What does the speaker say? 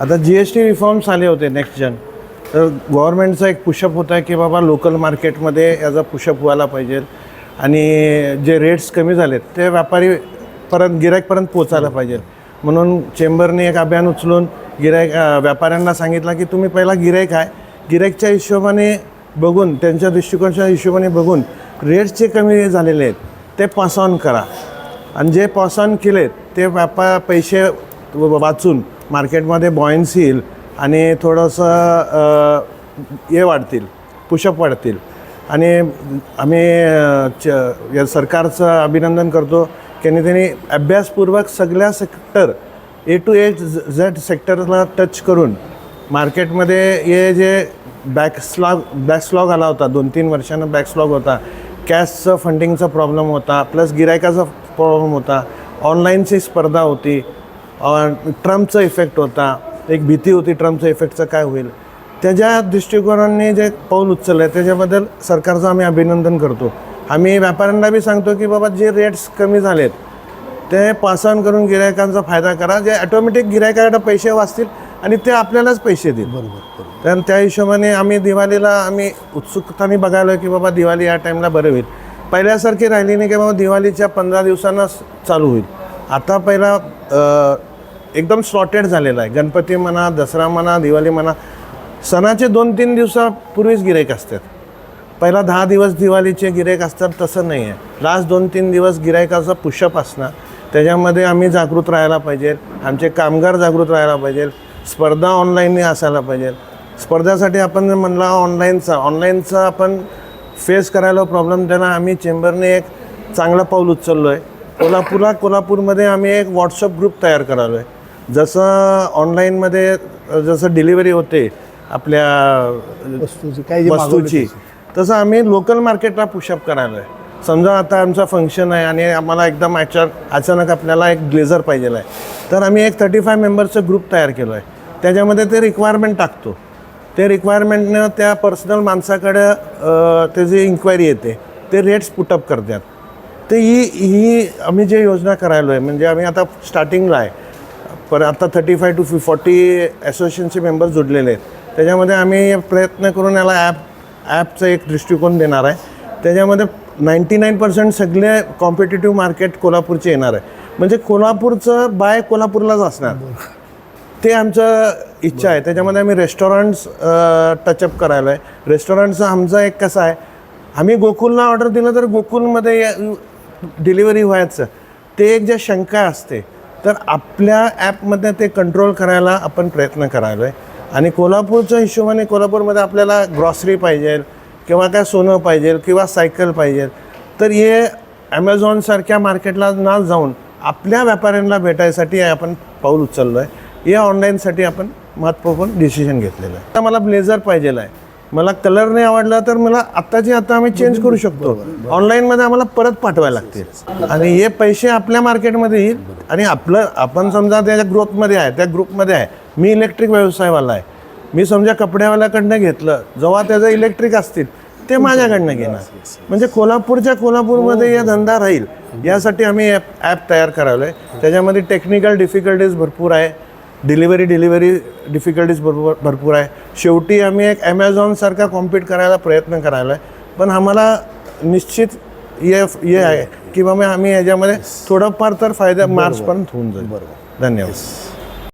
आता G S T reforms आले होते नेक्स्ट जन तर गव्हर्नमेंटचा एक पुशअप होता की बाबा लोकल मार्केटमध्ये याचा पुशअप व्हायला पाहिजे. आणि जे रेट्स कमी झालेत ते व्यापारी परत गिरायकपर्यंत पोचायला पाहिजे. म्हणून चेंबरने एक अभियान उचलून गिरायक व्यापाऱ्यांना सांगितलं की तुम्ही पहिला गिरायक आहे. गिरायकच्या हिशोबाने बघून त्यांच्या दृष्टिकोनाच्या हिशोबाने बघून रेट्स जे कमी झालेले आहेत ते पास ऑन करा. आणि जे पास ऑन केलेत ते व्यापार पैसे व- वाचून मार्केटमध्ये बॉयन्सी येईल आणि थोडंसं हे वाढतील पुशअप वाढतील. आणि आम्ही च या सरकारचं अभिनंदन करतो की त्यांनी अभ्यासपूर्वक सगळ्या sector A to A Z सेक्टरला touch करून मार्केटमध्ये हे जे बॅकस्लॉग बॅकस्लॉग आला होता दोन तीन वर्षानं बॅकस्लॉग होता कॅशचं फंडिंगचा प्रॉब्लेम होता प्लस गिरायकाचा प्रॉब्लेम होता ऑनलाईनची स्पर्धा होती ट्रम्पचा इफेक्ट होता. एक भीती होती ट्रम्पचा इफेक्टचं काय होईल. त्याच्या दृष्टिकोनाने जे पाऊल उचललं आहे त्याच्याबद्दल सरकारचं आम्ही अभिनंदन करतो. आम्ही व्यापाऱ्यांना बी सांगतो की बाबा जे रेट्स कमी झालेत ते पास ऑन करून गिरायकांचा फायदा करा. जे ॲटोमॅटिक गिरायकाकडे पैसे वाचतील आणि ते आपल्यालाच पैसे देतील. बरोबर तर त्या हिशोबाने आम्ही दिवाळीला आम्ही उत्सुकताने बघायला की बाबा दिवाळी या टाईमला बरं होईल. पहिल्यासारखी राहिली नाही की बाबा दिवाळीच्या पंधरा दिवसांनाच चालू होईल. आता पहिला एकदम सॉर्टेड झालेला आहे. गणपती म्हणा दसरा म्हणा दिवाळी म्हणा सणाचे दोन तीन दिवसापूर्वीच गिरायक असतात. पहिला दहा दिवस दिवाळीचे गिरायक असतात तसं नाही आहे. लास्ट दोन तीन दिवस गिरायकाचा पुशअप असणार. त्याच्यामध्ये आम्ही जागृत राहायला पाहिजे. आमचे कामगार जागृत राहायला पाहिजे. स्पर्धा ऑनलाईनने असायला पाहिजे. स्पर्धासाठी आपण म्हणला ऑनलाईनचा ऑनलाईनचा आपण फेस करायला प्रॉब्लेम त्यांना आम्ही चेंबरने एक चांगलं पाऊल उचललो आहे कोल्हापूरला कोल्हापूरमध्ये आम्ही एक व्हॉट्सअप ग्रुप तयार करालो आहे जसं ऑनलाईनमध्ये जसं डिलिव्हरी होते आपल्या वस्तूची वस्तूची तसं. आम्ही लोकल मार्केटला पुशअप करायला आहे समजा आता आमचा फंक्शन आहे आणि आम्हाला एकदम अचा अचानक आपल्याला एक ब्लेझर पाहिजे आहे तर आम्ही एक थर्टी फाय मेंबर्सचं ग्रुप तयार केलो आहे त्याच्यामध्ये ते रिक्वायरमेंट टाकतो. ते रिक्वायरमेंटनं त्या पर्सनल माणसाकडे त्याची इन्क्वायरी येते ते रेट्स पुटअप करतात. तर ही ही आम्ही जे योजना करायलो आहे म्हणजे आम्ही आता स्टार्टिंगला आहे. पण आता थर्टी फाय टू फि फॉर्टी असोसिएशनचे मेंबर्स जुडलेले आहेत. त्याच्यामध्ये आम्ही प्रयत्न करून याला ॲप ॲपचा एक दृष्टिकोन देणार आहे. त्याच्यामध्ये नाईंटी नाईन पर्सेंट सगळे कॉम्पिटेटिव्ह मार्केट कोल्हापूरचे येणार आहे. म्हणजे कोल्हापूरचं बाय कोल्हापूरलाच असणार. ते आमचं इच्छा आहे. त्याच्यामध्ये आम्ही रेस्टॉरंट्स टचअप करायला आहे रेस्टॉरंटचं आमचं एक कसं आहे आम्ही गोकुलला ऑर्डर दिलं तर गोकुलमध्ये डिलिव्हरी व्हायचं ते एक जे शंका असते तर आपल्या ॲपमध्ये ते कंट्रोल करायला आपण प्रयत्न करायलो आहे आणि कोल्हापूरच्या हिशोबाने कोल्हापूरमध्ये आपल्याला ग्रॉसरी पाहिजे किंवा काय सोनं पाहिजे किंवा सायकल पाहिजे तर हे ॲमेझॉनसारख्या मार्केटला ना जाऊन आपल्या व्यापाऱ्यांना भेटायसाठी आपण पाऊल उचललो आहे या ऑनलाईनसाठी आपण महत्त्वपूर्ण डिसिजन घेतलेलं आहे. आता मला ब्लेझर पाहिजेला आहे मला कलर नाही आवडला तर मला आत्ताची आता आम्ही चेंज करू शकतो. ऑनलाईनमध्ये आम्हाला परत पाठवायला लागतील. आणि हे पैसे आपल्या मार्केटमध्ये येईल. आणि आपलं आपण समजा त्याच्या ग्रोथमध्ये आहे त्या ग्रुपमध्ये आहे. मी इलेक्ट्रिक व्यवसायवाला आहे. मी समजा कपड्यावाल्याकडनं घेतलं. जेव्हा त्याचं इलेक्ट्रिक असतील ते माझ्याकडनं घेणार. म्हणजे कोल्हापूरच्या कोल्हापूरमध्ये या धंदा राहील. यासाठी आम्ही ॲप ॲप तयार करावलं आहे त्याच्यामध्ये टेक्निकल डिफिकल्टीज भरपूर आहे. डिलिव्हरी डिलिव्हरी डिफिकल्टीज भरपूर भरपूर आहे. शेवटी आम्ही एक ॲमेझॉनसारखा कॉम्पीट करायला प्रयत्न करायला आहे. पण आम्हाला निश्चित हे हे आहे की बाबा आम्ही ह्याच्यामध्ये थोडंफार तर फायदा मार्चपर्यंत होऊन जाईल. बरोबर. धन्यवाद.